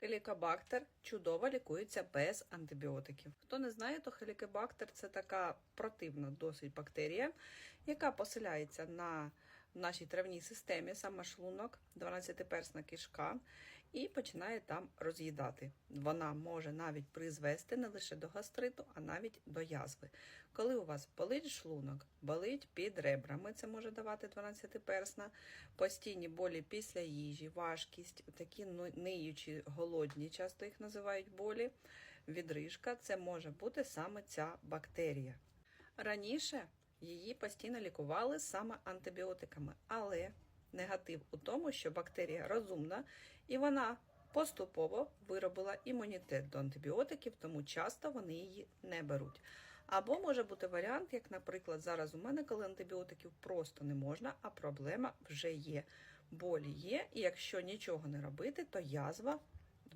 Хелікобактер чудово лікується без антибіотиків. Хто не знає, то хелікобактер це така противна досить бактерія, яка поселяється на нашій травній системі, саме шлунок, 12-персна кишка, і починає там роз'їдати. Вона може навіть призвести не лише до гастриту, а навіть до язви. Коли у вас болить шлунок, болить під ребрами, це може давати 12-персна, постійні болі після їжі, важкість, такі ну- ниючі, голодні, часто їх називають болі, відрижка, це може бути саме ця бактерія. Раніше її постійно лікували саме антибіотиками, але негатив у тому, що бактерія розумна і вона поступово виробила імунітет до антибіотиків, тому часто вони її не беруть. Або може бути варіант, як, наприклад, зараз у мене, коли антибіотиків просто не можна, а проблема вже є. Болі є, і якщо нічого не робити, то язва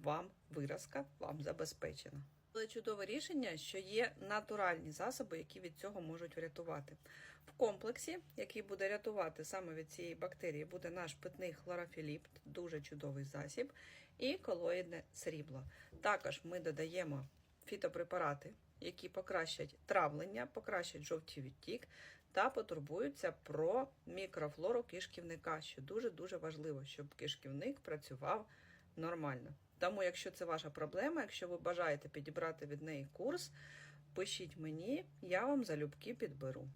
вам виразка вам забезпечена. Але чудове рішення, що є натуральні засоби, які від цього можуть врятувати. В комплексі, який буде рятувати саме від цієї бактерії, буде наш питний хлорофіліпт, дуже чудовий засіб, і колоїдне срібло. Також ми додаємо фітопрепарати, які покращать травлення, покращать жовтий відтік та потурбуються про мікрофлору кишківника, що дуже-дуже важливо, щоб кишківник працював нормально. Тому, якщо це ваша проблема, якщо ви бажаєте підібрати від неї курс, пишіть мені, я вам залюбки підберу.